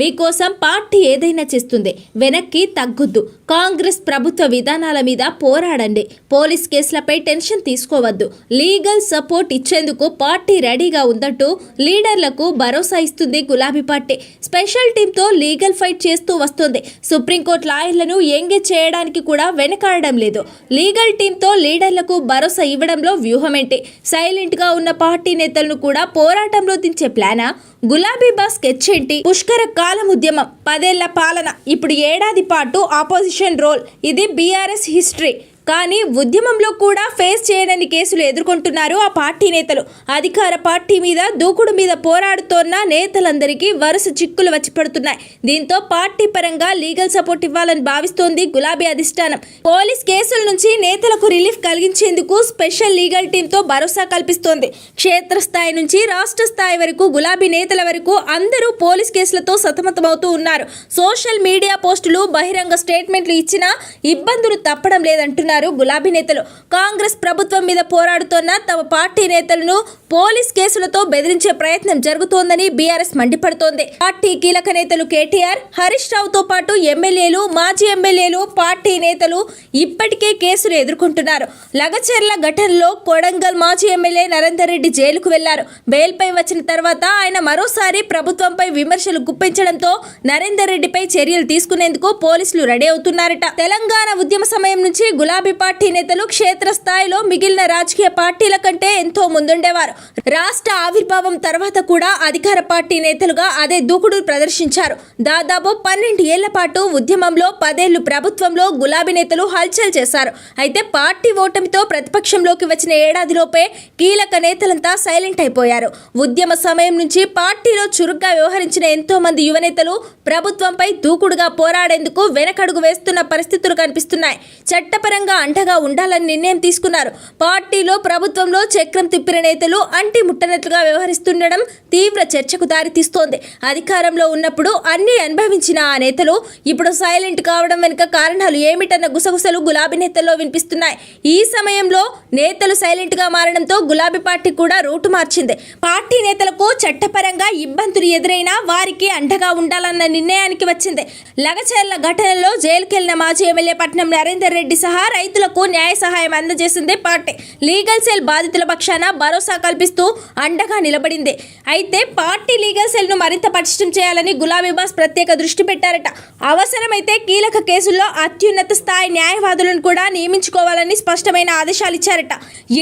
మీకోసం పార్టీ ఏదైనా చేస్తుంది వెనక్కి తగ్గొద్దు. కాంగ్రెస్ ప్రభుత్వ విధానాల మీద పోరాడండి. పోలీస్ కేసులపై టెన్షన్ తీసుకోవద్దు. లీగల్ సపోర్ట్ ఇచ్చేందుకు పార్టీ రెడీగా ఉందంటూ లీడర్లకు భరోసా ఇస్తుంది గులాబీ పార్టీ. స్పెషల్ టీంతో లీగల్ ఫైట్ చేస్తూ వస్తుంది. సుప్రీంకోర్టు లాయర్లను ఎంగేజ్ చేయడానికి కూడా వెనకాడడం లేదు. లీగల్ టీంతో లీడర్లకు భరోసా ఇవ్వడంలో వ్యూహమేంటి? సైలెంట్గా ఉన్న పార్టీ నేతలను కూడా పోరాటంలో దించే ప్లానా? గులాబీ బాస్ స్కెచ్ ఏంటి పుష్కర కాలం ఉద్యమం పదేళ్ళ పాలన. ఇప్పుడు ఏడాది పాటు ఆపోజిషన్ రోల్. ఇది బీఆర్ఎస్ హిస్టరీ. కానీ ఉద్యమంలో కూడా ఫేస్ చేయడని కేసులు ఎదుర్కొంటున్నారు ఆ పార్టీ నేతలు. అధికార పార్టీ మీద దూకుడు మీద పోరాడుతోన్న నేతలందరికీ వరుస చిక్కులు వచ్చి పడుతున్నాయి దీంతో పార్టీ పరంగా లీగల్ సపోర్ట్ ఇవ్వాలని భావిస్తోంది గులాబీ అధిష్టానం. పోలీస్ కేసుల నుంచి నేతలకు రిలీఫ్ కలిగించేందుకు స్పెషల్ లీగల్ టీంతో భరోసా కల్పిస్తోంది. క్షేత్రస్థాయి నుంచి రాష్ట్ర స్థాయి వరకు గులాబీ నేతల వరకు అందరూ పోలీస్ కేసులతో సతమతమవుతూ ఉన్నారు. సోషల్ మీడియా పోస్టులు బహిరంగ స్టేట్మెంట్లు ఇచ్చినా ఇబ్బందులు తప్పడం లేదంటున్నారు. గులాబీ నేతలు కాంగ్రెస్ ప్రభుత్వం మీద పోరాడుతోన్న తమ పార్టీ నేతలను పోలీస్ కేసులతో బెదిరించే ప్రయత్నం జరుగుతోందని బీఆర్ఎస్ మండిపడుతోంది. పార్టీ కీలక నేతలు కేటీఆర్ హరీష్ రావుతో పాటు ఎమ్మెల్యేలు మాజీ ఎమ్మెల్యేలు పార్టీ నేతలు ఇప్పటికే కేసులు ఎదుర్కొంటున్నారు. లగచెర్ల ఘటనలో కొడంగల్ మాజీ ఎమ్మెల్యే నరేందర్ రెడ్డి జైలుకు వెళ్ళారు. బెయిల్పై వచ్చిన తర్వాత ఆయన మరోసారి ప్రభుత్వంపై విమర్శలు గుప్పించడంతో నరేందర్ రెడ్డిపై చర్యలు తీసుకునేందుకు పోలీసులు రెడీ అవుతున్నారట. తెలంగాణ ఉద్యమ సమయం నుంచి గులాబీ పార్టీ నేతలు క్షేత్ర స్థాయిలో మిగిలిన రాజకీయ పార్టీల కంటే ఎంతో ముందుండేవారు. రాష్ట్ర ఆవిర్భావం తర్వాత కూడా అధికార పార్టీ నేతలుగా అదే దూకుడు ప్రదర్శించారు. దాదాపు పన్నెండు ఏళ్ళ పాటు ఉద్యమంలో పదేళ్ళు ప్రభుత్వంలో గులాబీ నేతలు హల్చల్ చేశారు. అయితే పార్టీ ఓటమితో ప్రతిపక్షంలోకి వచ్చిన ఏడాదిలోపే కీలక నేతలంతా సైలెంట్ అయిపోయారు. ఉద్యమ సమయం నుంచి పార్టీలో చురుగ్గా వ్యవహరించిన ఎంతో మంది యువనేతలు ప్రభుత్వంపై దూకుడుగా పోరాడేందుకు వెనకడుగు వేస్తున్న పరిస్థితులు కనిపిస్తున్నాయి. చట్టపరంగా అండగా ఉండాలని నిర్ణయం తీసుకున్నారు. పార్టీలో ప్రభుత్వంలో చక్రం తిప్పిన నేతలు అంటి ముట్టనట్లుగా వ్యవహరిస్తుండడం తీవ్ర చర్చకు దారితీస్తోంది. అధికారంలో ఉన్నప్పుడు అన్ని అనుభవించిన ఆ నేతలు ఇప్పుడు సైలెంట్ కావడం వెనుక కారణాలు ఏమిటన్న గుసగుసలు గులాబీ నేతల్లో వినిపిస్తున్నాయి. ఈ సమయంలో నేతలు సైలెంట్గా మారడంతో గులాబీ పార్టీ కూడా రూటు మార్చింది. పార్టీ నేతలకు చట్టపరంగా ఇబ్బందులు ఎదురైనా వారికి అండగా ఉండాలన్న నిర్ణయానికి వచ్చింది. లగచర్ల ఘటనలో జైలుకెళ్ళిన మాజీ ఎమ్మెల్యే పట్నం నరేందర్ రెడ్డి సహా రైతులకు న్యాయ సహాయం అందజేసింది పార్టీ. లీగల్ సెల్ బాధితుల పక్షాన భరోసా కల్పిస్తూ అండగా నిలబడింది. అయితే పార్టీ లీగల్ సెల్ను మరింత పటిష్టం చేయాలని గులాబీ బాస్ ప్రత్యేక దృష్టి పెట్టారట. అవసరమైతే కీలక కేసుల్లో అత్యున్నత స్థాయి న్యాయవాదులను కూడా నియమించుకోవాలని స్పష్టమైన ఆదేశాలు ఇచ్చారట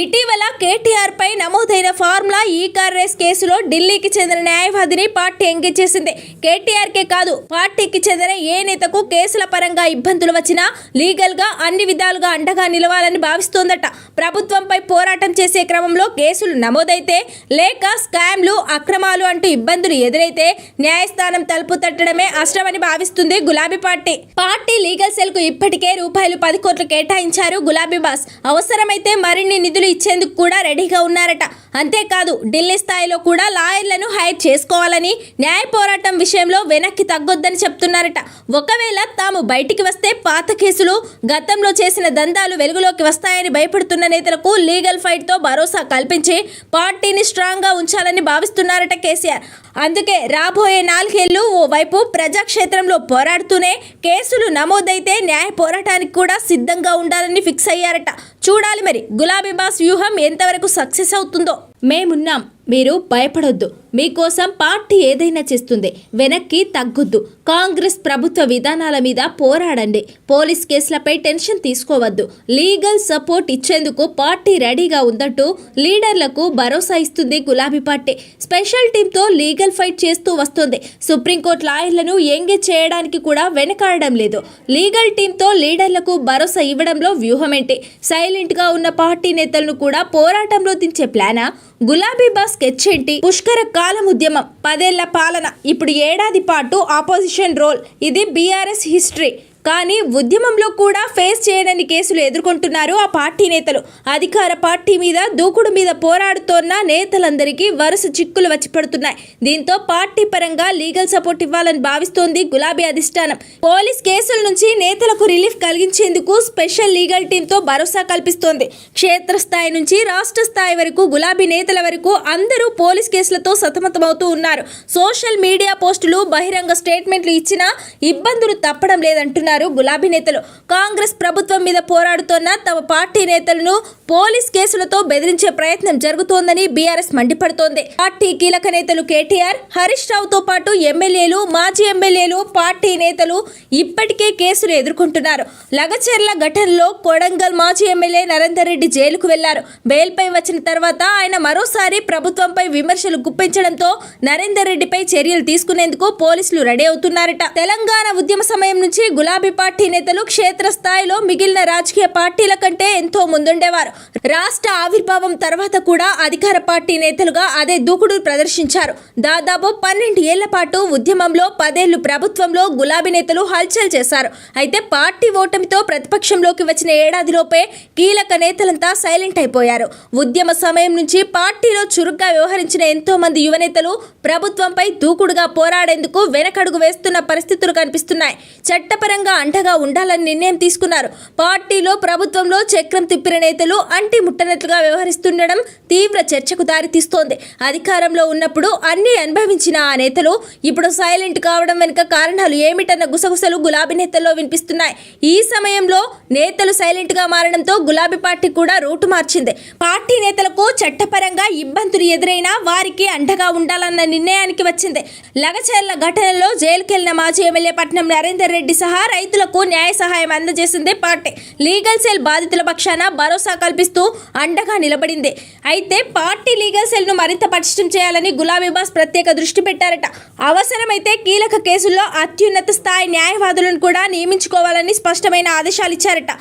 ఇటీవల కేటీఆర్ పై నమోదైన ఫార్ములా ఈ కార్ రేస్ కేసులో ఢిల్లీకి చెందిన న్యాయవాదిని పార్టీ ఎంగేజ్ చేసింది. కేటీఆర్ కే కాదు పార్టీకి చెందిన ఏ నేతకు కేసుల పరంగా ఇబ్బందులు వచ్చినా లీగల్గా అన్ని విధాలుగా అండగా నిలవాలని భావిస్తోందట. ప్రభుత్వంపై పోరాటం చేసే క్రమంలో కేసులు నమోదైతే లేక స్కామ్లు అక్రమాలు అంటూ ఇబ్బందులు ఎదురైతే న్యాయస్థానం తలుపు తట్టడమే అష్టమని భావిస్తుంది గులాబీ పార్టీ. పార్టీ లీగల్ సెల్కు ఇప్పటికే రూపాయలు పది కోట్లు కేటాయించారు గులాబీ బాస్. అవసరమైతే మరిన్ని నిధులు ఇచ్చేందుకు కూడా రెడీగా ఉన్నారట. అంతేకాదు ఢిల్లీ స్థాయిలో కూడా లాయర్లను హైర్ చేసుకోవాలని న్యాయ పోరాటం విషయంలో వెనక్కి తగ్గొద్దని చెప్తున్నారట. ఒకవేళ తాము బయటికి వస్తే పాత కేసులు గతంలో చేసిన దందాలు వెలుగులోకి వస్తాయని భయపడుతున్న నేతలకు లీగల్ ఫైట్తో భరోసా కల్పించి పార్టీని స్ట్రాంగ్గా ఉంచాలని భావిస్తున్నారట కేసీఆర్. అందుకే రాబోయే నాలుగేళ్ళు ఓవైపు ప్రజాక్షేత్రంలో పోరాడుతూనే కేసులు నమోదైతే న్యాయ పోరాటానికి కూడా సిద్ధంగా ఉండాలని ఫిక్స్ అయ్యారట. చూడాలి మరి గులాబీ బాస్ వ్యూహం ఎంతవరకు సక్సెస్ అవుతుందో. మేమున్నాం మీరు భయపడొద్దు. మీకోసం పార్టీ ఏదైనా చేస్తుంది. వెనక్కి తగ్గొద్దు. కాంగ్రెస్ ప్రభుత్వ విధానాల మీద పోరాడండి. పోలీస్ కేసులపై టెన్షన్ తీసుకోవద్దు. లీగల్ సపోర్ట్ ఇచ్చేందుకు పార్టీ రెడీగా ఉందంటూ లీడర్లకు భరోసా ఇస్తుంది గులాబీ పార్టీ. స్పెషల్ టీంతో లీగల్ ఫైట్ చేస్తూ వస్తుంది. సుప్రీంకోర్టు లాయర్లను ఎంగేజ్ చేయడానికి కూడా వెనకాడడం లేదు. లీగల్ టీంతో లీడర్లకు భరోసా ఇవ్వడంలో వ్యూహమేంటి? సైలెంట్గా ఉన్న పార్టీ నేతలను కూడా పోరాటంలో దించే ప్లానా? గులాబీ బాస్ స్కెచ్ ఏంటి పుష్కర కాలం ఉద్యమం పదేళ్ళ పాలన. ఇప్పుడు ఏడాది పాటు ఆపోజిషన్ రోల్. ఇది బీఆర్ఎస్ హిస్టరీ. కానీ ఉద్యమంలో కూడా ఫేస్ చేయడని కేసులు ఎదుర్కొంటున్నారు ఆ పార్టీ నేతలు. అధికార పార్టీ మీద దూకుడు మీద పోరాడుతోన్న నేతలందరికీ వరుస చిక్కులు వచ్చి పడుతున్నాయి దీంతో పార్టీ పరంగా లీగల్ సపోర్ట్ ఇవ్వాలని భావిస్తోంది గులాబీ అధిష్టానం. పోలీస్ కేసుల నుంచి నేతలకు రిలీఫ్ కలిగించేందుకు స్పెషల్ లీగల్ టీంతో భరోసా కల్పిస్తోంది. క్షేత్రస్థాయి నుంచి రాష్ట్ర స్థాయి వరకు గులాబీ నేతల వరకు అందరూ పోలీస్ కేసులతో సతమతమవుతూ ఉన్నారు. సోషల్ మీడియా పోస్టులు బహిరంగ స్టేట్మెంట్లు ఇచ్చినా ఇబ్బందులు తప్పడం లేదంటున్నారు. గులాబీ నేతలు కాంగ్రెస్ ప్రభుత్వం మీద పోరాడుతోన్న తమ పార్టీ నేతలను పోలీస్ కేసులతో బెదిరించే ప్రయత్నం జరుగుతోందని బీఆర్ఎస్ మండిపడుతోంది. పార్టీ కీలక నేతలు కేటీఆర్ హరీష్ రావుతో పాటు ఎమ్మెల్యేలు మాజీ ఎమ్మెల్యేలు పార్టీ నేతలు ఇప్పటికే కేసులు ఎదుర్కొంటున్నారు. లగచెర్ల ఘటనలో కొడంగల్ మాజీ ఎమ్మెల్యే నరేందర్ రెడ్డి జైలుకు వెళ్ళారు. బెయిల్పై వచ్చిన తర్వాత ఆయన మరోసారి ప్రభుత్వంపై విమర్శలు గుప్పించడంతో నరేందర్ రెడ్డిపై చర్యలు తీసుకునేందుకు పోలీసులు రెడీ అవుతున్నారట. తెలంగాణ ఉద్యమ సమయం నుంచి గులాబీ పార్టీ నేతలు క్షేత్ర స్థాయిలో మిగిలిన రాజకీయ పార్టీల కంటే ఎంతో ముందుండేవారు. రాష్ట్ర ఆవిర్భావం తర్వాత కూడా అధికార పార్టీ నేతలుగా అదే దూకుడు ప్రదర్శించారు. దాదాపు పన్నెండు ఏళ్ళ పాటు ఉద్యమంలో పదేళ్ళు ప్రభుత్వంలో గులాబీ నేతలు హల్చల్ చేశారు. అయితే పార్టీ ఓటమితో ప్రతిపక్షంలోకి వచ్చిన ఏడాదిలోపే కీలక నేతలంతా సైలెంట్ అయిపోయారు. ఉద్యమ సమయం నుంచి పార్టీలో చురుగ్గా వ్యవహరించిన ఎంతో మంది యువనేతలు ప్రభుత్వంపై దూకుడుగా పోరాడేందుకు వెనకడుగు వేస్తున్న పరిస్థితులు కనిపిస్తున్నాయి. చట్టపరంగా అండగా ఉండాలని నిర్ణయం తీసుకున్నారు. పార్టీలో ప్రభుత్వంలో చక్రం తిప్పిన నేతలు అంటి ముట్టనట్లుగా వ్యవహరిస్తుండడం తీవ్ర చర్చకు దారితీస్తోంది. అధికారంలో ఉన్నప్పుడు అన్ని అనుభవించిన ఆ నేతలు ఇప్పుడు సైలెంట్ కావడం వెనుక కారణాలు ఏమిటన్న గుసగుసలు గులాబీ నేతల్లో వినిపిస్తున్నాయి. ఈ సమయంలో నేతలు సైలెంట్గా మారడంతో గులాబీ పార్టీ కూడా రూటు మార్చింది. పార్టీ నేతలకు చట్టపరంగా ఇబ్బందులు ఎదురైనా వారికి అండగా ఉండాలన్న నిర్ణయానికి వచ్చింది. లగచర్ల ఘటనలో జైలుకెళ్ళిన మాజీ ఎమ్మెల్యే పట్నం నరేందర్ రెడ్డి సహా రైతులకు న్యాయ సహాయం అందజేసింది పార్టీ. లీగల్ సెల్ బాధితుల పక్షాన భరోసా కల్పిస్తూ అండగా నిలబడింది. అయితే పార్టీ లీగల్ సెల్ను మరింత పటిష్టం చేయాలని గులాబీ బాస్ ప్రత్యేక దృష్టి పెట్టారట. అవసరమైతే కీలక కేసుల్లో అత్యున్నత స్థాయి న్యాయవాదులను కూడా నియమించుకోవాలని స్పష్టమైన ఆదేశాలు ఇచ్చారట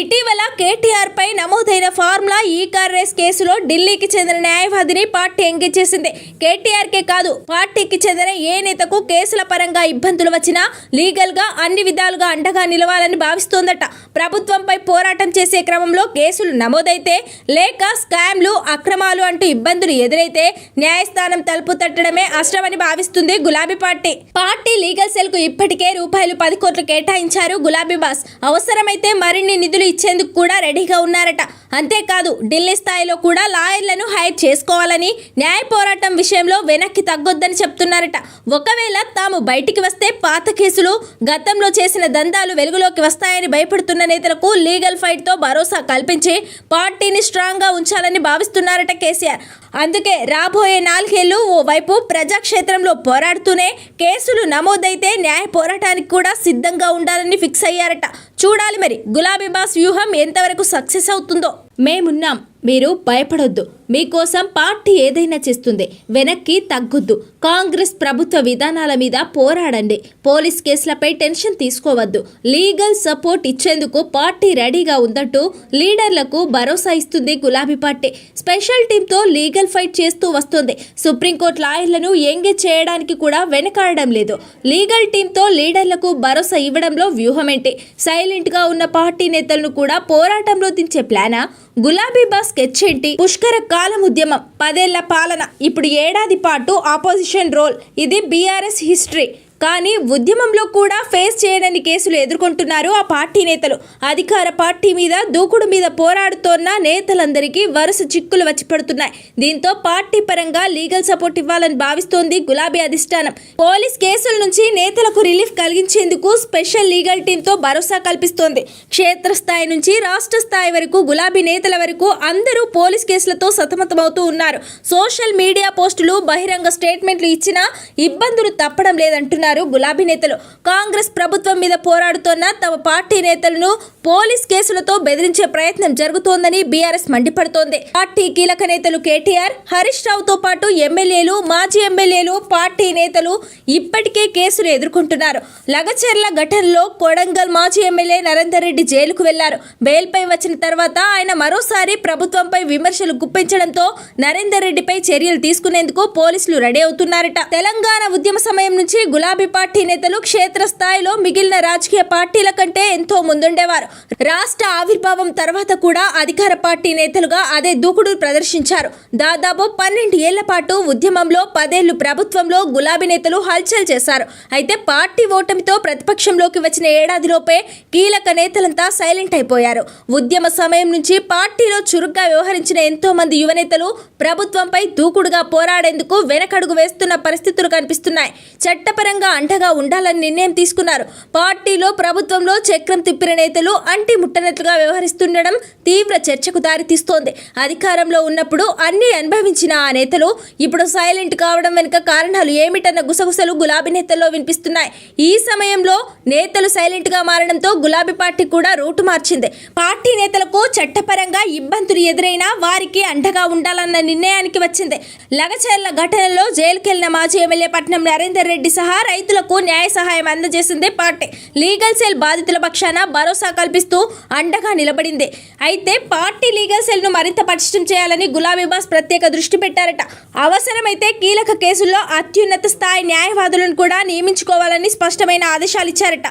ఇటీవల కేటీఆర్ పై నమోదైన ఫార్ములా ఈ కార్ రేస్ కేసులో ఢిల్లీకి చెందిన న్యాయవాదిని పార్టీ ఎంగేజ్ చేసింది. కేటీఆర్ కే కాదు పార్టీకి చెందిన ఏ నేతకు కేసుల పరంగా ఇబ్బందులు వచ్చినా లీగల్గా అన్ని విధాలుగా అండగా నిలవాలని భావిస్తోందట. ప్రభుత్వంపై పోరాటం చేసే క్రమంలో కేసులు నమోదైతే లేక స్కామ్లు అక్రమాలు అంటూ ఇబ్బందులు ఎదురైతే న్యాయస్థానం తలుపు తట్టడమే అష్టమని భావిస్తుంది గులాబీ పార్టీ. పార్టీ లీగల్ సెల్కు ఇప్పటికే రూపాయలు పది కోట్లు కేటాయించారు గులాబీ బాస్. అవసరమైతే మరిన్ని నిధులు ఇచ్చేందుకు కూడా రెడీగా ఉన్నారట. అంతేకాదు ఢిల్లీ స్థాయిలో కూడా లాయర్లను హైర్ చేసుకోవాలని న్యాయ పోరాటం విషయంలో వెనక్కి తగ్గొద్దని చెప్తున్నారట. ఒకవేళ తాము బయటికి వస్తే పాత కేసులు గతంలో చేసిన దందాలు వెలుగులోకి వస్తాయని భయపడుతున్న నేతలకు లీగల్ ఫైట్తో భరోసా కల్పించి పార్టీని స్ట్రాంగ్గా ఉంచాలని భావిస్తున్నారట కేసీఆర్. అందుకే రాబోయే నాలుగేళ్ళు ఓవైపు ప్రజాక్షేత్రంలో పోరాడుతూనే కేసులు నమోదైతే న్యాయ పోరాటానికి కూడా సిద్ధంగా ఉండాలని ఫిక్స్ అయ్యారట. చూడాలి మరి. గులాబీ బాస్ వ్యూహం ఎంతవరకు సక్సెస్ అవుతుందో. మేమున్నాం. మీరు భయపడొద్దు. మీకోసం పార్టీ ఏదైనా చేస్తుంది. వెనక్కి తగ్గొద్దు. కాంగ్రెస్ ప్రభుత్వ విధానాల మీద పోరాడండి. పోలీస్ కేసులపై టెన్షన్ తీసుకోవద్దు. లీగల్ సపోర్ట్ ఇచ్చేందుకు పార్టీ రెడీగా ఉందంటూ లీడర్లకు భరోసా ఇస్తుంది గులాబీ పార్టీ. స్పెషల్ టీంతో లీగల్ ఫైట్ చేస్తూ వస్తుంది. సుప్రీంకోర్టు లాయర్లను ఎంగేజ్ చేయడానికి కూడా వెనకాడడం లేదు. లీగల్ టీంతో లీడర్లకు భరోసా ఇవ్వడంలో వ్యూహమేంటి? సైలెంట్గా ఉన్న పార్టీ నేతలను కూడా పోరాటంలో దించే ప్లానా? గులాబీ బాస్ స్కెచ్ ఏంటి పుష్కర కాలం ఉద్యమం. పదేళ్ళ పాలన. ఇప్పుడు ఏడాది పాటు ఆపోజిషన్ రోల్. ఇది బీఆర్ఎస్ హిస్టరీ. కానీ ఉద్యమంలో కూడా ఫేస్ చేయడని కేసులు ఎదుర్కొంటున్నారు ఆ పార్టీ నేతలు. అధికార పార్టీ మీద దూకుడు మీద పోరాడుతోన్న నేతలందరికీ వరుస చిక్కులు వచ్చి పడుతున్నాయి. దీంతో పార్టీ పరంగా లీగల్ సపోర్ట్ ఇవ్వాలని భావిస్తోంది గులాబీ అధిష్టానం. పోలీస్ కేసుల నుంచి నేతలకు రిలీఫ్ కలిగించేందుకు స్పెషల్ లీగల్ టీంతో భరోసా కల్పిస్తోంది. క్షేత్రస్థాయి నుంచి రాష్ట్ర స్థాయి వరకు గులాబీ నేతల వరకు అందరూ పోలీస్ కేసులతో సతమతమవుతూ ఉన్నారు. సోషల్ మీడియా పోస్టులు బహిరంగ స్టేట్మెంట్లు ఇచ్చినా ఇబ్బందులు తప్పడం లేదంటున్నారు. గులాబీ నేతలు కాంగ్రెస్ ప్రభుత్వం మీద పోరాడుతున్న తమ పార్టీ నేతలను పోలీస్ కేసులతో బెదిరించే ప్రయత్నం జరుగుతోందని బీఆర్ఎస్ మండిపడుతోంది. పార్టీ కీలక నేతలు కేటీఆర్ హరీష్ రావుతో పాటు ఎమ్మెల్యేలు మాజీ ఎమ్మెల్యేలు పార్టీ నేతలు ఇప్పటికే కేసులు ఎదుర్కొంటున్నారు. లగచెర్ల ఘటనలో కొడంగల్ మాజీ ఎమ్మెల్యే నరేందర్ రెడ్డి జైలుకు వెళ్ళారు. బెయిల్పై వచ్చిన తర్వాత ఆయన మరోసారి ప్రభుత్వంపై విమర్శలు గుప్పించడంతో నరేందర్ రెడ్డిపై చర్యలు తీసుకునేందుకు పోలీసులు రెడీ అవుతున్నారట. తెలంగాణ ఉద్యమ సమయం నుంచి గులాబీ గులాబీ పార్టీ నేతలు క్షేత్రస్థాయిలో మిగిలిన రాజకీయ పార్టీల కంటే ఎంతో ముందుండేవారు. రాష్ట్ర ఆవిర్భావం తర్వాత కూడా అధికార పార్టీ నేతలుగా అదే దూకుడు ప్రదర్శించారు. దాదాపు పన్నెండు ఏళ్ళ పాటు ఉద్యమంలో పదేళ్ళు ప్రభుత్వంలో గులాబీ నేతలు హల్చల్ చేశారు. అయితే పార్టీ ఓటమితో ప్రతిపక్షంలోకి వచ్చిన ఏడాదిలోపే కీలక నేతలంతా సైలెంట్ అయిపోయారు. ఉద్యమ సమయం నుంచి పార్టీలో చురుగ్గా వ్యవహరించిన ఎంతో మంది యువనేతలు ప్రభుత్వంపై దూకుడుగా పోరాడేందుకు వెనకడుగు వేస్తున్న పరిస్థితులు కనిపిస్తున్నాయి. చట్టపరంగా అండగా ఉండాలని నిర్ణయం తీసుకున్నారు. పార్టీలో ప్రభుత్వంలో చక్రం తిప్పిన నేతలు అంటి ముట్టనట్లుగా వ్యవహరిస్తుండడం తీవ్ర చర్చకు దారితీస్తోంది. అధికారంలో ఉన్నప్పుడు అన్ని అనుభవించిన ఆ నేతలు ఇప్పుడు సైలెంట్ కావడం వెనుక కారణాలు ఏమిటన్న గుసగుసలు గులాబీ నేతల్లో వినిపిస్తున్నాయి. ఈ సమయంలో నేతలు సైలెంట్గా మారడంతో గులాబీ పార్టీ కూడా రూటు మార్చింది. పార్టీ నేతలకు చట్టపరంగా ఇబ్బందులు ఎదురైనా వారికి అండగా ఉండాలన్న నిర్ణయానికి వచ్చింది. లగచర్ల ఘటనలో జైలుకెళ్ళిన మాజీ ఎమ్మెల్యే పట్నం నరేందర్ రెడ్డి సహా రైతులకు న్యాయ సహాయం అందజేసింది పార్టీ. లీగల్ సెల్ బాధితుల పక్షాన భరోసా కల్పిస్తూ అండగా నిలబడింది. అయితే పార్టీ లీగల్ సెల్ను మరింత పటిష్టం చేయాలని గులాబీ బాస్ ప్రత్యేక దృష్టి పెట్టారట. అవసరమైతే కీలక కేసుల్లో అత్యున్నత స్థాయి న్యాయవాదులను కూడా నియమించుకోవాలని స్పష్టమైన ఆదేశాలు ఇచ్చారట.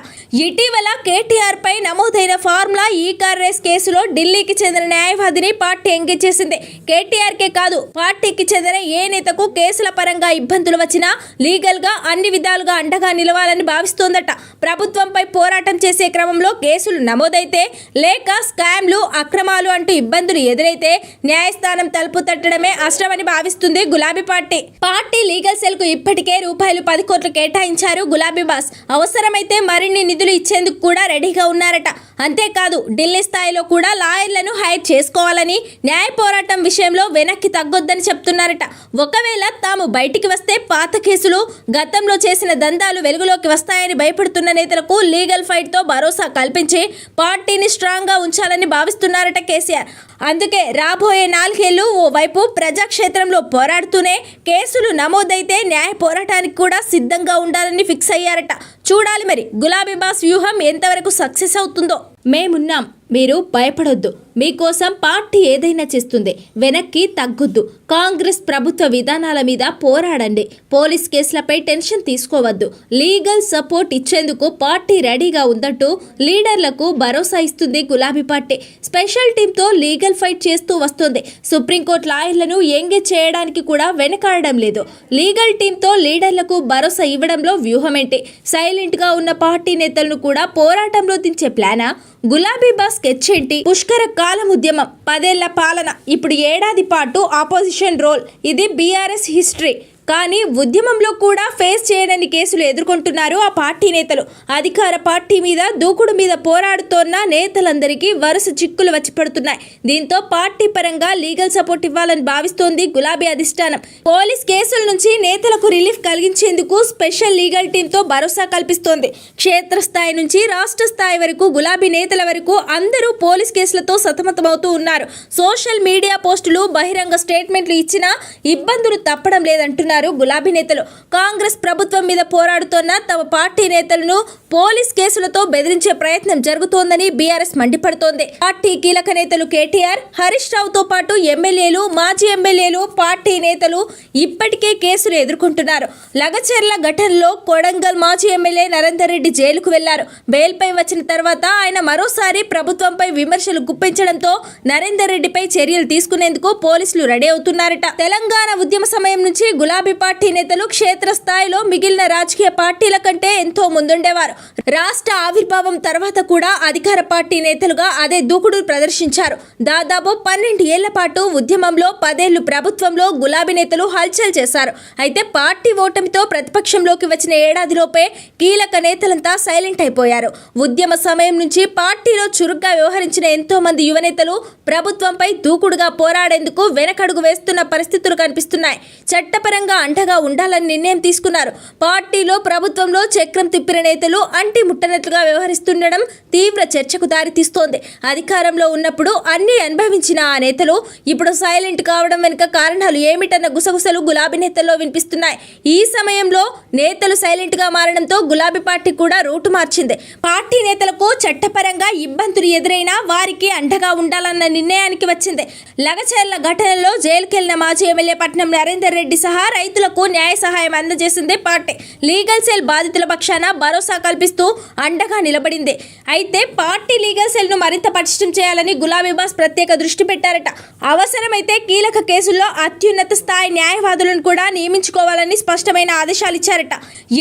ఇటీవల కేటీఆర్ పై నమోదైన ఫార్ములా ఈ కార్ రేస్ కేసులో ఢిల్లీకి చెందిన న్యాయవాదిని పార్టీ ఎంగేజ్ చేసింది. కేటీఆర్ కే కాదు పార్టీకి చెందిన ఏ నేతకు కేసుల పరంగా ఇబ్బందులు వచ్చినా లీగల్గా అన్ని విధాలుగా అండగా నిలవాలని భావిస్తోందట. ప్రభుత్వంపై పోరాటం చేసే క్రమంలో కేసులు నమోదైతే లేక స్కామ్లు అక్రమాలు అంటూ ఇబ్బందులు ఎదురైతే న్యాయస్థానం తలుపు తట్టడమే అష్టమని భావిస్తుంది గులాబీ పార్టీ. పార్టీ లీగల్ సెల్కు ఇప్పటికే రూపాయలు పది కోట్లు కేటాయించారు గులాబీ బాస్. అవసరమైతే మరిన్ని నిధులు ఇచ్చేందుకు కూడా రెడీగా ఉన్నారట. అంతేకాదు ఢిల్లీ స్థాయిలో కూడా లాయర్లను హైర్ చేసుకోవాలని న్యాయ పోరాటం విషయంలో వెనక్కి తగ్గొద్దని చెప్తున్నారట. ఒకవేళ తాము బయటికి వస్తే పాత కేసులు గతంలో చేసిన దందాలు వెలుగులోకి వస్తాయని భయపడుతున్న నేతలకు లీగల్ ఫైట్తో భరోసా కల్పించి పార్టీని స్ట్రాంగ్గా ఉంచాలని భావిస్తున్నారట కేసీఆర్. అందుకే రాబోయే నాలుగేళ్ళు ఓవైపు ప్రజాక్షేత్రంలో పోరాడుతూనే కేసులు నమోదైతే న్యాయ పోరాటానికి కూడా సిద్ధంగా ఉండాలని ఫిక్స్ అయ్యారట. చూడాలి మరి. గులాబీ బాస్ వ్యూహం ఎంతవరకు సక్సెస్ అవుతుందో. మేమున్నాం. మీరు భయపడొద్దు. మీకోసం పార్టీ ఏదైనా చేస్తుంది. వెనక్కి తగ్గొద్దు. కాంగ్రెస్ ప్రభుత్వ విధానాల మీద పోరాడండి. పోలీస్ కేసులపై టెన్షన్ తీసుకోవద్దు. లీగల్ సపోర్ట్ ఇచ్చేందుకు పార్టీ రెడీగా ఉందంటూ లీడర్లకు భరోసా ఇస్తుంది గులాబీ పార్టీ. స్పెషల్ టీంతో లీగల్ ఫైట్ చేస్తూ వస్తుంది. సుప్రీంకోర్టు లాయర్లను ఎంగేజ్ చేయడానికి కూడా వెనకాడడం లేదు. లీగల్ టీంతో లీడర్లకు భరోసా ఇవ్వడంలో వ్యూహమేంటి? సైలెంట్గా ఉన్న పార్టీ నేతలను కూడా పోరాటంలో దించే ప్లానా? గులాబీ బాస్ స్కెచ్ ఏంటి పుష్కర కాలం ఉద్యమం. పదేళ్ళ పాలన. ఇప్పుడు ఏడాది పాటు ఆపోజిషన్ రోల్. ఇది బీఆర్ఎస్ హిస్టరీ. కానీ ఉద్యమంలో కూడా ఫేస్ చేయడని కేసులు ఎదుర్కొంటున్నారు ఆ పార్టీ నేతలు. అధికార పార్టీ మీద దూకుడు మీద పోరాడుతోన్న నేతలందరికీ వరుస చిక్కులు వచ్చి పడుతున్నాయి దీంతో పార్టీ పరంగా లీగల్ సపోర్ట్ ఇవ్వాలని భావిస్తోంది గులాబీ అధిష్టానం. పోలీస్ కేసుల నుంచి నేతలకు రిలీఫ్ కలిగించేందుకు స్పెషల్ లీగల్ టీంతో భరోసా కల్పిస్తోంది. క్షేత్రస్థాయి నుంచి రాష్ట్ర స్థాయి వరకు గులాబీ నేతల వరకు అందరూ పోలీస్ కేసులతో సతమతమవుతూ ఉన్నారు. సోషల్ మీడియా పోస్టులు బహిరంగ స్టేట్మెంట్లు ఇచ్చినా ఇబ్బందులు తప్పడం లేదంటున్నారు. గులాబీ నేతలు కాంగ్రెస్ ప్రభుత్వం మీద పోరాడుతోన్న తమ పార్టీ నేతలను పోలీస్ కేసులతో బెదిరించే ప్రయత్నం జరుగుతోందని బీఆర్ఎస్ మండిపడుతోంది. పార్టీ కీలక నేతలు కేటీఆర్ హరీష్ రావుతో పాటు ఎమ్మెల్యేలు మాజీ ఎమ్మెల్యేలు పార్టీ నేతలు ఇప్పటికే కేసులు ఎదుర్కొంటున్నారు. లగచెర్ల ఘటనలో కొడంగల్ మాజీ ఎమ్మెల్యే నరేందర్ రెడ్డి జైలుకు వెళ్ళారు. బెయిల్పై వచ్చిన తర్వాత ఆయన మరోసారి ప్రభుత్వంపై విమర్శలు గుప్పించడంతో నరేందర్ రెడ్డిపై చర్యలు తీసుకునేందుకు పోలీసులు రెడీ అవుతున్నారట. తెలంగాణ ఉద్యమ సమయం నుంచి గులాబీ పార్టీ నేతలు క్షేత్రస్థాయిలో మిగిలిన రాజకీయ పార్టీల కంటే ఎంతో ముందుండేవారు. రాష్ట్ర ఆవిర్భావం తర్వాత కూడా అధికార పార్టీ నేతలుగా అదే దూకుడు ప్రదర్శించారు. దాదాపు పన్నెండు ఏళ్ళ పాటు ఉద్యమంలో పదేళ్ళు ప్రభుత్వంలో గులాబీ నేతలు హల్చల్ చేశారు. అయితే పార్టీ ఓటమితో ప్రతిపక్షంలోకి వచ్చిన ఏడాదిలోపే కీలక నేతలంతా సైలెంట్ అయిపోయారు. ఉద్యమ సమయం నుంచి పార్టీలో చురుగ్గా వ్యవహరించిన ఎంతో మంది యువనేతలు ప్రభుత్వంపై దూకుడుగా పోరాడేందుకు వెనకడుగు వేస్తున్న పరిస్థితులు కనిపిస్తున్నాయి. చట్టపరంగా అండగా ఉండాలని నిర్ణయం తీసుకున్నారు. పార్టీలో ప్రభుత్వంలో చక్రం తిప్పిన నేతలు అంటి ముట్టనట్లుగా వ్యవహరిస్తుండడం తీవ్ర చర్చకు దారితీస్తోంది. అధికారంలో ఉన్నప్పుడు అన్ని అనుభవించిన ఆ నేతలు ఇప్పుడు సైలెంట్ కావడం వెనుక కారణాలు ఏమిటన్న గుసగుసలు గులాబీ నేతల్లో వినిపిస్తున్నాయి. ఈ సమయంలో నేతలు సైలెంట్గా మారడంతో గులాబీ పార్టీ కూడా రూటు మార్చింది. పార్టీ నేతలకు చట్టపరంగా ఇబ్బందులు ఎదురైనా వారికి అండగా ఉండాలన్న నిర్ణయానికి వచ్చింది. లగచర్ల ఘటనలో జైలుకెళ్ళిన మాజీ ఎమ్మెల్యే పట్నం నరేందర్ రెడ్డి సహా రైతులకు న్యాయ సహాయం అందజేసింది పార్టీ. లీగల్ సెల్ బాధితుల పక్షాన భరోసా కల్పిస్తూ అండగా నిలబడింది. అయితే పార్టీ లీగల్ సెల్ను మరింత పటిష్టం చేయాలని గులాబీ బాస్ ప్రత్యేక దృష్టి పెట్టారట. అవసరమైతే కీలక కేసుల్లో అత్యున్నత స్థాయి న్యాయవాదులను కూడా నియమించుకోవాలని స్పష్టమైన ఆదేశాలు ఇచ్చారట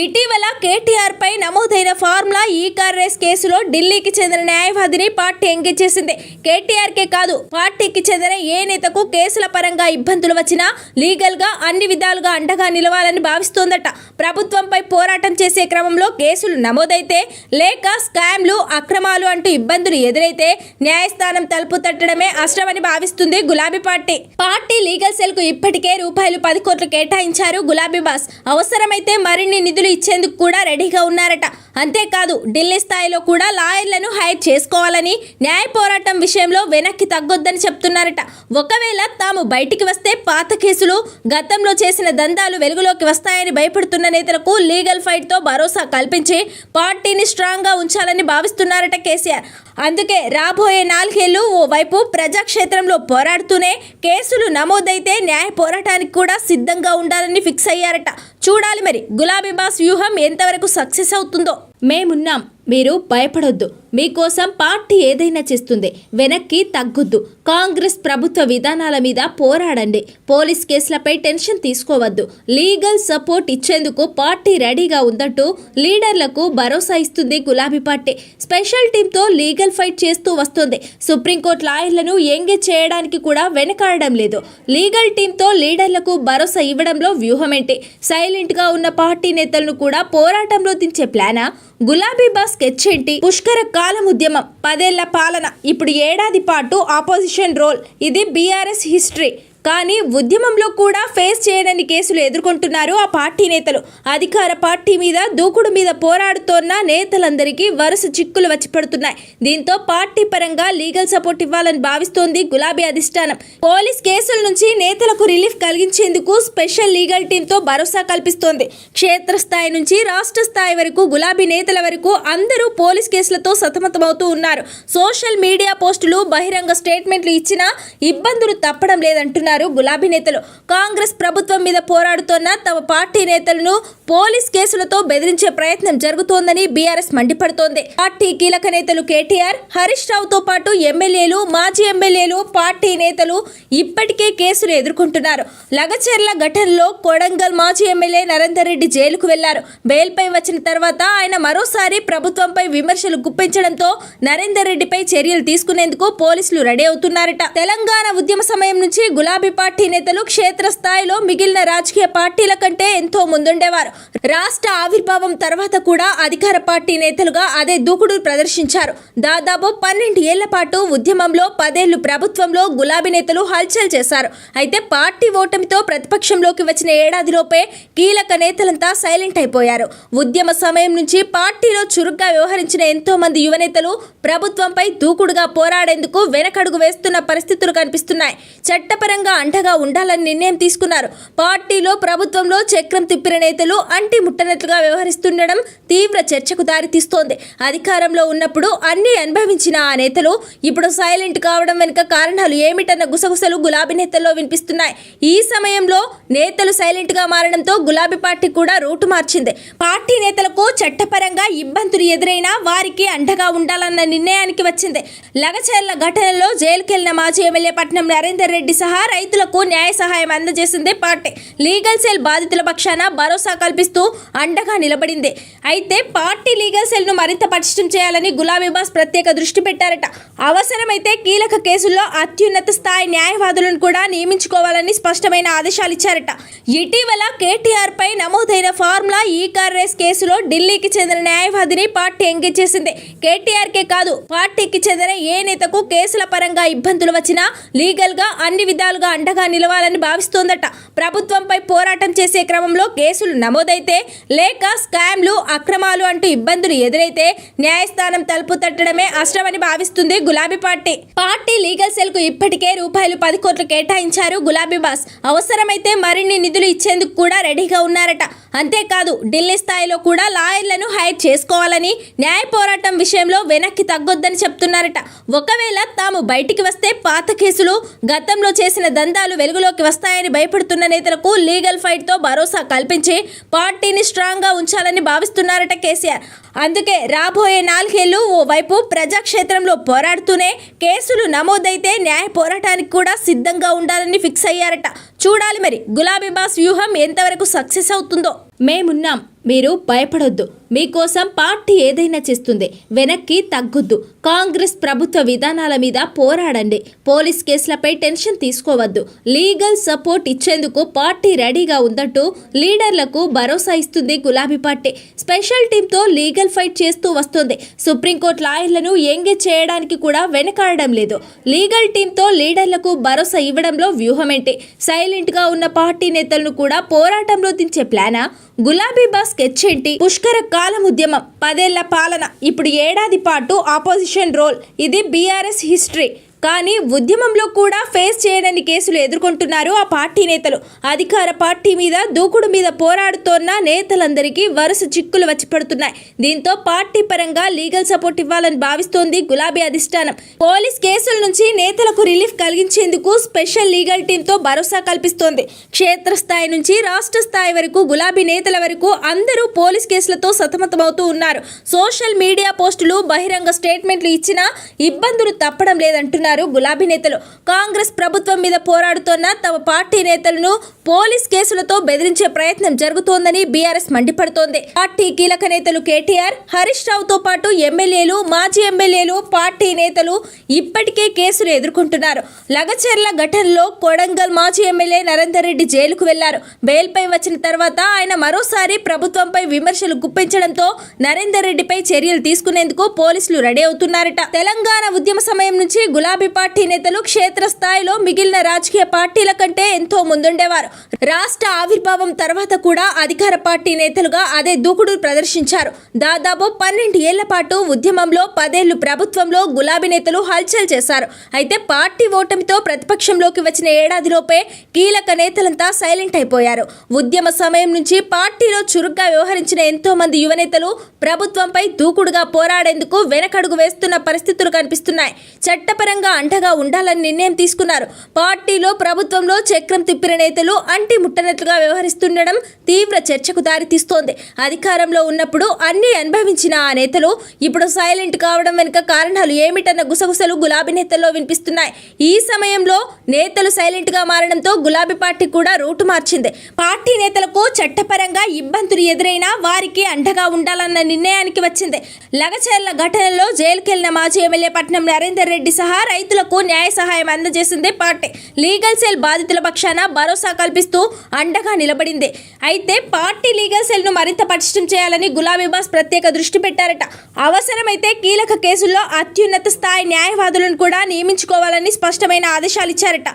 ఇటీవల కేటీఆర్ పై నమోదైన ఫార్ములా ఈ కార్ రేస్ కేసులో ఢిల్లీకి చెందిన న్యాయవాదిని పార్టీ ఎంగేజ్ చేసింది. కేటీఆర్ కే కాదు పార్టీకి చెందిన ఏ నేతకు కేసుల పరంగా ఇబ్బందులు వచ్చినా లీగల్గా అన్ని విధాలుగా అండగా నిలవాలని భావిస్తోందట. ప్రభుత్వంపై పోరాటం చేసే క్రమంలో కేసులు నమోదైతే లేక స్కామ్లు అక్రమాలు అంటూ ఇబ్బందులు ఎదురైతే న్యాయస్థానం తలుపు తట్టడమే అష్టమని భావిస్తుంది గులాబీ పార్టీ. పార్టీ లీగల్ సెల్కు ఇప్పటికే రూపాయలు పది కోట్లు కేటాయించారు గులాబీ బాస్. అవసరమైతే మరిన్ని నిధులు ఇచ్చేందుకు కూడా రెడీగా ఉన్నారట. అంతేకాదు ఢిల్లీ స్థాయిలో కూడా లాయర్లను హైర్ చేసుకోవాలని న్యాయ పోరాటం విషయంలో వెనక్కి తగ్గొద్దని చెప్తున్నారట. ఒకవేళ తాము బయటికి వస్తే పాత కేసులు గతంలో చేసిన దందాలు వెలుగులోకి వస్తాయని భయపడుతున్న నేతలకు లీగల్ ఫైట్తో భరోసా కల్పించి పార్టీని స్ట్రాంగ్గా ఉంచాలని భావిస్తున్నారట కేసీఆర్. అందుకే రాబోయే నాలుగేళ్ళు ఓవైపు ప్రజాక్షేత్రంలో పోరాడుతూనే కేసులు నమోదైతే న్యాయ పోరాటానికి కూడా సిద్ధంగా ఉండాలని ఫిక్స్ అయ్యారట. చూడాలి మరి గులాబీ బాస్ వ్యూహం ఎంతవరకు సక్సెస్ అవుతుందో. మేమున్నాం మీరు భయపడొద్దు. మీకోసం పార్టీ ఏదైనా చేస్తుంది. వెనక్కి తగ్గొద్దు. కాంగ్రెస్ ప్రభుత్వ విధానాల మీద పోరాడండి. పోలీస్ కేసులపై టెన్షన్ తీసుకోవద్దు. లీగల్ సపోర్ట్ ఇచ్చేందుకు పార్టీ రెడీగా ఉందంటూ లీడర్లకు భరోసా ఇస్తుంది గులాబీ పార్టీ. స్పెషల్ టీంతో లీగల్ ఫైట్ చేస్తూ వస్తుంది. సుప్రీంకోర్టు లాయర్లను ఎంగేజ్ చేయడానికి కూడా వెనకాడడం లేదు. లీగల్ టీంతో లీడర్లకు భరోసా ఇవ్వడంలో వ్యూహమేంటి? సైలెంట్గా ఉన్న పార్టీ నేతలను కూడా పోరాటంలో దించే ప్లానా? గులాబీ బాస్ స్కెచ్ ఏంటి పుష్కర కాలం ఉద్యమం పదేళ్ళ పాలన ఇప్పుడు ఏడాది పాటు ఆపోజిషన్ రోల్. ఇది బీఆర్ఎస్ హిస్టరీ. కానీ ఉద్యమంలో కూడా ఫేస్ చేయడని కేసులు ఎదుర్కొంటున్నారు ఆ పార్టీ నేతలు. అధికార పార్టీ మీద దూకుడు మీద పోరాడుతోన్న నేతలందరికీ వరుస చిక్కులు వచ్చి పడుతున్నాయి దీంతో పార్టీ పరంగా లీగల్ సపోర్ట్ ఇవ్వాలని భావిస్తోంది గులాబీ అధిష్టానం. పోలీస్ కేసుల నుంచి నేతలకు రిలీఫ్ కలిగించేందుకు స్పెషల్ లీగల్ టీంతో భరోసా కల్పిస్తోంది. క్షేత్రస్థాయి నుంచి రాష్ట్ర స్థాయి వరకు గులాబీ నేతల వరకు అందరూ పోలీస్ కేసులతో సతమతమవుతూ ఉన్నారు. సోషల్ మీడియా పోస్టులు బహిరంగ స్టేట్మెంట్లు ఇచ్చినా ఇబ్బందులు తప్పడం లేదంటున్నారు. గులాబీ నేతలు కాంగ్రెస్ ప్రభుత్వం మీద పోరాడుతోన్న తమ పార్టీ నేతలను పోలీస్ కేసులతో బెదిరించే ప్రయత్నం జరుగుతోందని బీఆర్ఎస్ మండిపడుతోంది. పార్టీ కీలక నేతలు కేటీఆర్ హరీష్ రావుతో పాటు ఎమ్మెల్యేలు మాజీ ఎమ్మెల్యేలు పార్టీ నేతలు ఇప్పటికే కేసులు ఎదుర్కొంటున్నారు. లగచెర్ల ఘటనలో కొడంగల్ మాజీ ఎమ్మెల్యే నరేందర్ రెడ్డి జైలుకు వెళ్ళారు. బెయిల్పై వచ్చిన తర్వాత ఆయన మరోసారి ప్రభుత్వంపై విమర్శలు గుప్పించడంతో నరేందర్ రెడ్డిపై చర్యలు తీసుకునేందుకు పోలీసులు రెడీ అవుతున్నారట. తెలంగాణ ఉద్యమ సమయం నుంచి గులాబీ పార్టీ నేతలు క్షేత్ర స్థాయిలో మిగిలిన రాజకీయ పార్టీల కంటే ఎంతో ముందుండేవారు. రాష్ట్ర ఆవిర్భావం తర్వాత కూడా అధికార పార్టీ నేతలుగా అదే దూకుడు ప్రదర్శించారు. దాదాపు పన్నెండు ఏళ్ళ పాటు ఉద్యమంలో పదేళ్ళు ప్రభుత్వంలో గులాబీ నేతలు హల్చల్ చేశారు. అయితే పార్టీ ఓటమితో ప్రతిపక్షంలోకి వచ్చిన ఏడాదిలోపే కీలక నేతలంతా సైలెంట్ అయిపోయారు. ఉద్యమ సమయం నుంచి పార్టీలో చురుగ్గా వ్యవహరించిన ఎంతో మంది యువనేతలు ప్రభుత్వంపై దూకుడుగా పోరాడేందుకు వెనకడుగు వేస్తున్న పరిస్థితులు కనిపిస్తున్నాయి. చట్టపరంగా అండగా ఉండాలని నిర్ణయం తీసుకున్నారు. పార్టీలో ప్రభుత్వంలో చక్రం తిప్పిన నేతలు అంటి ముట్టనట్లుగా వ్యవహరిస్తుండడం తీవ్ర చర్చకు దారితీస్తోంది అధికారంలో ఉన్నప్పుడు అన్ని అనుభవించిన ఆ నేతలు ఇప్పుడు సైలెంట్ కావడం వెనుక కారణాలు ఏమిటన్న గుసగుసలు గులాబీ నేతల్లో వినిపిస్తున్నాయి. ఈ సమయంలో నేతలు సైలెంట్గా మారడంతో గులాబీ పార్టీ కూడా రూటు మార్చింది. పార్టీ నేతలకు చట్టపరంగా ఇబ్బందులు ఎదురైనా వారికి అండగా ఉండాలన్న నిర్ణయానికి వచ్చింది. లగచర్ల ఘటనలో జైలుకెళ్ళిన మాజీ ఎమ్మెల్యే పట్నం నరేందర్ రెడ్డి సహా రైతులకు న్యాయ సహాయం అందజేసింది పార్టీ. లీగల్ సెల్ బాధితుల పక్షాన భరోసా కల్పిస్తూ అండగా నిలబడింది. అయితే పార్టీ లీగల్ సెల్ను మరింత పటిష్టం చేయాలని గులాబీ బాస్ ప్రత్యేక దృష్టి పెట్టారట. అవసరమైతే కీలక కేసుల్లో అత్యున్నత స్థాయి న్యాయవాదులను కూడా నియమించుకోవాలని స్పష్టమైన ఆదేశాలు ఇచ్చారట. ఇటీవల కేటీఆర్ పై నమోదైన ఫార్ములా ఈ కార్ రేస్ కేసులో ఢిల్లీకి చెందిన న్యాయవాదిని పార్టీ ఎంగేజ్ చేసింది. కేటీఆర్ కే కాదు పార్టీకి చెందిన ఏ నేతకు కేసుల పరంగా ఇబ్బందులు వచ్చినా లీగల్గా అన్ని విధాలుగా అండగా నిలవాలని భావిస్తోందట. ప్రభుత్వంపై పోరాటం చేసే క్రమంలో కేసులు నమోదైతే లేక స్కామ్లు అక్రమాలు అంటూ ఇబ్బందులు ఎదురైతే న్యాయస్థానం తలుపు తట్టడమే అష్టమని భావిస్తుంది గులాబీ పార్టీ. పార్టీ లీగల్ సెల్కు ఇప్పటికే రూపాయలు పది కోట్లు కేటాయించారు గులాబీ బాస్. అవసరమైతే మరిన్ని నిధులు ఇచ్చేందుకు కూడా రెడీగా ఉన్నారట. అంతేకాదు ఢిల్లీ స్థాయిలో కూడా లాయర్లను హైర్ చేసుకోవాలని న్యాయ పోరాటం విషయంలో వెనక్కి తగ్గొద్దని చెప్తున్నారట. ఒకవేళ తాము బయటికి వస్తే పాత కేసులు గతంలో చేసిన దందాలు వెలుగులోకి వస్తాయని భయపడుతున్న నేతలకు లీగల్ ఫైట్తో భరోసా కల్పించి పార్టీని స్ట్రాంగ్గా ఉంచాలని భావిస్తున్నారట కేసీఆర్. అందుకే రాబోయే నాలుగేళ్ళు ఓవైపు ప్రజాక్షేత్రంలో పోరాడుతూనే కేసులు నమోదైతే న్యాయ పోరాటానికి కూడా సిద్ధంగా ఉండాలని ఫిక్స్ అయ్యారట. చూడాలి మరి గులాబీ బాస్ వ్యూహం ఎంతవరకు సక్సెస్ అవుతుందో. మేమున్నాం మీరు భయపడొద్దు. మీకోసం పార్టీ ఏదైనా చేస్తుంది. వెనక్కి తగ్గొద్దు. కాంగ్రెస్ ప్రభుత్వ విధానాల మీద పోరాడండి. పోలీస్ కేసులపై టెన్షన్ తీసుకోవద్దు. లీగల్ సపోర్ట్ ఇచ్చేందుకు పార్టీ రెడీగా ఉందంటూ లీడర్లకు భరోసా ఇస్తుంది గులాబీ పార్టీ. స్పెషల్ టీంతో లీగల్ ఫైట్ చేస్తూ వస్తుంది. సుప్రీంకోర్టు లాయర్లను ఎంగేజ్ చేయడానికి కూడా వెనకాడడం లేదు. లీగల్ టీంతో లీడర్లకు భరోసా ఇవ్వడంలో వ్యూహమేంటి? సైలెంట్గా ఉన్న పార్టీ నేతలను కూడా పోరాటంలో దించే ప్లానా? గులాబీ బాస్ స్కెచ్ ఏంటి? పుష్కర కాలం ఉద్యమం పదేళ్ళ పాలన ఇప్పుడు ఏడాది పాటు ఆపోజిషన్ రోల్. ఇది బీఆర్ఎస్ హిస్టరీ. కానీ ఉద్యమంలో కూడా ఫేస్ చేయని కేసులు ఎదుర్కొంటున్నారు ఆ పార్టీ నేతలు. అధికార పార్టీ మీద దూకుడు మీద పోరాడుతోన్న నేతలందరికీ వరుస చిక్కులు వచ్చి పడుతున్నాయి దీంతో పార్టీ పరంగా లీగల్ సపోర్ట్ ఇవ్వాలని భావిస్తోంది గులాబీ అధిష్టానం. పోలీస్ కేసుల నుంచి నేతలకు రిలీఫ్ కలిగించేందుకు స్పెషల్ లీగల్ టీంతో భరోసా కల్పిస్తోంది. క్షేత్రస్థాయి నుంచి రాష్ట్ర స్థాయి వరకు గులాబీ నేతల వరకు అందరూ పోలీస్ కేసులతో సతమతమవుతూ ఉన్నారు. సోషల్ మీడియా పోస్టులు బహిరంగ స్టేట్మెంట్లు ఇచ్చినా ఇబ్బందులు తప్పడం లేదంటున్నారు. గులాబీ నేతలు కాంగ్రెస్ ప్రభుత్వం మీద పోరాడుతోన్న తమ పార్టీ నేతలను పోలీస్ కేసులతో బెదిరించే ప్రయత్నం జరుగుతోందని బీఆర్ఎస్ మండిపడుతోంది. పార్టీ కీలక నేతలు కేటీఆర్ హరీష్ రావుతో పాటు ఎమ్మెల్యేలు మాజీ ఎమ్మెల్యేలు పార్టీ నేతలు ఇప్పటికే కేసులు ఎదుర్కొంటున్నారు. లగచెర్ల ఘటనలో కొడంగల్ మాజీ ఎమ్మెల్యే నరేందర్ రెడ్డి జైలుకు వెళ్ళారు. బెయిల్పై వచ్చిన తర్వాత ఆయన మరోసారి ప్రభుత్వంపై విమర్శలు గుప్పించడంతో నరేందర్ రెడ్డిపై చర్యలు తీసుకునేందుకు పోలీసులు రెడీ అవుతున్నారట. తెలంగాణ ఉద్యమ సమయం నుంచి గులాబీ పార్టీ నేతలు క్షేత్ర స్థాయిలో మిగిలిన రాజకీయ పార్టీల కంటే ఎంతో ముందుండేవారు. రాష్ట్ర ఆవిర్భావం తర్వాత కూడా అధికార పార్టీ నేతలుగా అదే దూకుడు ప్రదర్శించారు. దాదాపు పన్నెండు ఏళ్ళ పాటు ఉద్యమంలో పదేళ్ళు ప్రభుత్వంలో గులాబీ నేతలు హల్చల్ చేశారు. అయితే పార్టీ ఓటమితో ప్రతిపక్షంలోకి వచ్చిన ఏడాదిలోపే కీలక నేతలంతా సైలెంట్ అయిపోయారు. ఉద్యమ సమయం నుంచి పార్టీలో చురుగ్గా వ్యవహరించిన ఎంతో మంది యువనేతలు ప్రభుత్వంపై దూకుడుగా పోరాడేందుకు వెనకడుగు వేస్తున్న పరిస్థితులు కనిపిస్తున్నాయి. చట్టపరంగా అండగా ఉండాలని నిర్ణయం తీసుకున్నారు. పార్టీలో ప్రభుత్వంలో చక్రం తిప్పిన నేతలు అంటి ముట్టనట్లుగా వ్యవహరిస్తుండడం తీవ్ర చర్చకు దారితీస్తోంది. అధికారంలో ఉన్నప్పుడు అన్ని అనుభవించిన ఆ నేతలు ఇప్పుడు సైలెంట్ కావడం వెనుక కారణాలు ఏమిటన్న గుసగుసలు గులాబీ నేతల్లో వినిపిస్తున్నాయి. ఈ సమయంలో నేతలు సైలెంట్గా మారడంతో గులాబీ పార్టీ కూడా రూటు మార్చింది. పార్టీ నేతలకు చట్టపరంగా ఇబ్బందులు ఎదురైనా వారికి అండగా ఉండాలన్న నిర్ణయానికి వచ్చింది. లగచర్ల ఘటనలో జైలుకెళ్ళిన మాజీ ఎమ్మెల్యే పట్నం నరేందర్ రెడ్డి సహా రైతులకు న్యాయ సహాయం అందజేసింది పార్టీ. లీగల్ సెల్ బాధితుల పక్షాన భరోసా కల్పిస్తూ అండగా నిలబడింది. అయితే పార్టీ లీగల్ సెల్ను మరింత పటిష్టం చేయాలని గులాబీ బాస్ ప్రత్యేక దృష్టి పెట్టారట. అవసరమైతే కీలక కేసుల్లో అత్యున్నత స్థాయి న్యాయవాదులను కూడా నియమించుకోవాలని స్పష్టమైన ఆదేశాలు ఇచ్చారట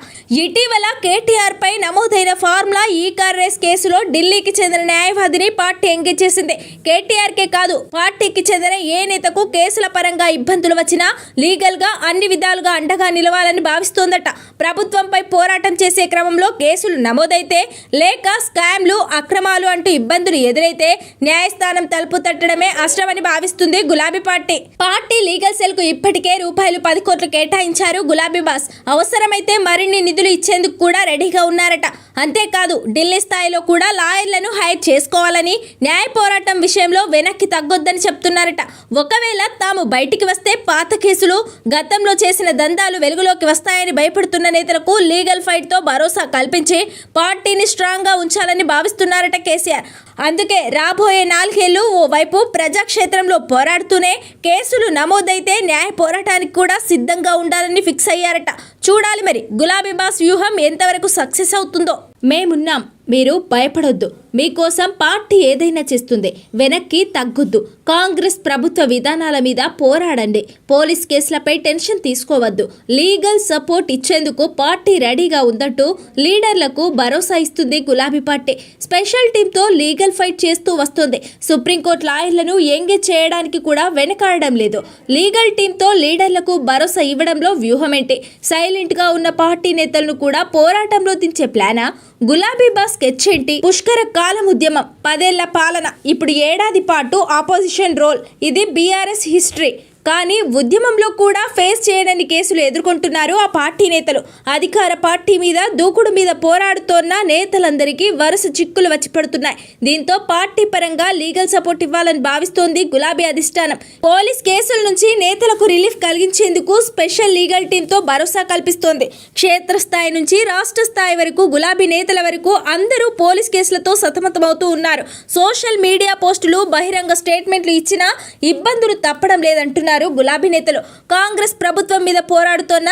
ఇటీవల కేటీఆర్ పై నమోదైన ఫార్ములా ఈ కార్ రేస్ కేసులో ఢిల్లీకి చెందిన న్యాయవాదిని పార్టీ ఎంగేజ్ చేసింది. కేటీఆర్ కే కాదు పార్టీకి చెందిన ఏ నేతకు కేసుల పరంగా ఇబ్బందులు వచ్చినా లీగల్గా అన్ని విధాలుగా అండగా నిలవాలని భావిస్తోందట. ప్రభుత్వంపై పోరాటం చేసే క్రమంలో కేసులు నమోదైతే లేక స్కామ్లు అక్రమాలు అంటూ ఇబ్బందులు ఎదురైతే న్యాయస్థానం తలుపు తట్టడమే అష్టమని భావిస్తుంది గులాబీ పార్టీ. పార్టీ లీగల్ సెల్కు ఇప్పటికే రూపాయలు పది కోట్లు కేటాయించారు గులాబీ బాస్. అవసరమైతే మరిన్ని నిధులు ఇచ్చేందుకు కూడా రెడీగా ఉన్నారట. అంతేకాదు ఢిల్లీ స్థాయిలో కూడా లాయర్లను హైర్ చేసుకోవాలని న్యాయ పోరాటం విషయంలో వెనక్కి తగ్గొద్దని చెప్తున్నారట. ఒకవేళ తాము బయటికి వస్తే పాత కేసులు గతంలో చేసిన దందాలు వెలుగులోకి వస్తాయని భయపడుతున్న నేతలకు లీగల్ ఫైట్తో భరోసా కల్పించి పార్టీని స్ట్రాంగ్గా ఉంచాలని భావిస్తున్నారట కేసీఆర్. అందుకే రాబోయే నాలుగేళ్ళు ఓవైపు ప్రజాక్షేత్రంలో పోరాడుతూనే కేసులు నమోదైతే న్యాయ పోరాటానికి కూడా సిద్ధంగా ఉండాలని ఫిక్స్ అయ్యారట. చూడాలి మరి గులాబీ బాస్ వ్యూహం ఎంతవరకు సక్సెస్ అవుతుందో. మేమున్నాం. మీరు భయపడొద్దు. మీకోసం పార్టీ ఏదైనా చేస్తుంది. వెనక్కి తగ్గొద్దు. కాంగ్రెస్ ప్రభుత్వ విధానాల మీద పోరాడండి. పోలీస్ కేసులపై టెన్షన్ తీసుకోవద్దు. లీగల్ సపోర్ట్ ఇచ్చేందుకు పార్టీ రెడీగా ఉందంటూ లీడర్లకు భరోసా ఇస్తుంది గులాబీ పార్టీ. స్పెషల్ టీంతో లీగల్ ఫైట్ చేస్తూ వస్తుంది. సుప్రీంకోర్టు లాయర్లను ఎంగేజ్ చేయడానికి కూడా వెనకాడడం లేదు. లీగల్ టీంతో లీడర్లకు భరోసా ఇవ్వడంలో వ్యూహమేంటి? సైలెంట్గా ఉన్న పార్టీ నేతలను కూడా పోరాటంలో దించే ప్లానా? గులాబీ బాస్ స్కెచ్ ఏంటి పుష్కర కాలం ఉద్యమం. పదేళ్ళ పాలన. ఇప్పుడు ఏడాది పాటు ఆపోజిషన్ రోల్. ఇది బీఆర్ఎస్ హిస్టరీ. కానీ ఉద్యమంలో కూడా ఫేస్ చేయడని కేసులు ఎదుర్కొంటున్నారు ఆ పార్టీ నేతలు. అధికార పార్టీ మీద దూకుడు మీద పోరాడుతోన్న నేతలందరికీ వరుస చిక్కులు వచ్చి పడుతున్నాయి. దీంతో పార్టీ పరంగా లీగల్ సపోర్ట్ ఇవ్వాలని భావిస్తోంది గులాబీ అధిష్టానం. పోలీస్ కేసుల నుంచి నేతలకు రిలీఫ్ కలిగించేందుకు స్పెషల్ లీగల్ టీంతో భరోసా కల్పిస్తోంది. క్షేత్రస్థాయి నుంచి రాష్ట్ర స్థాయి వరకు గులాబీ నేతల వరకు అందరూ పోలీస్ కేసులతో సతమతమవుతూ ఉన్నారు. సోషల్ మీడియా పోస్టులు బహిరంగ స్టేట్మెంట్లు ఇచ్చినా ఇబ్బందులు తప్పడం లేదంటున్నారు. గులాబీ నేతలు కాంగ్రెస్ ప్రభుత్వం మీద పోరాడుతోన్న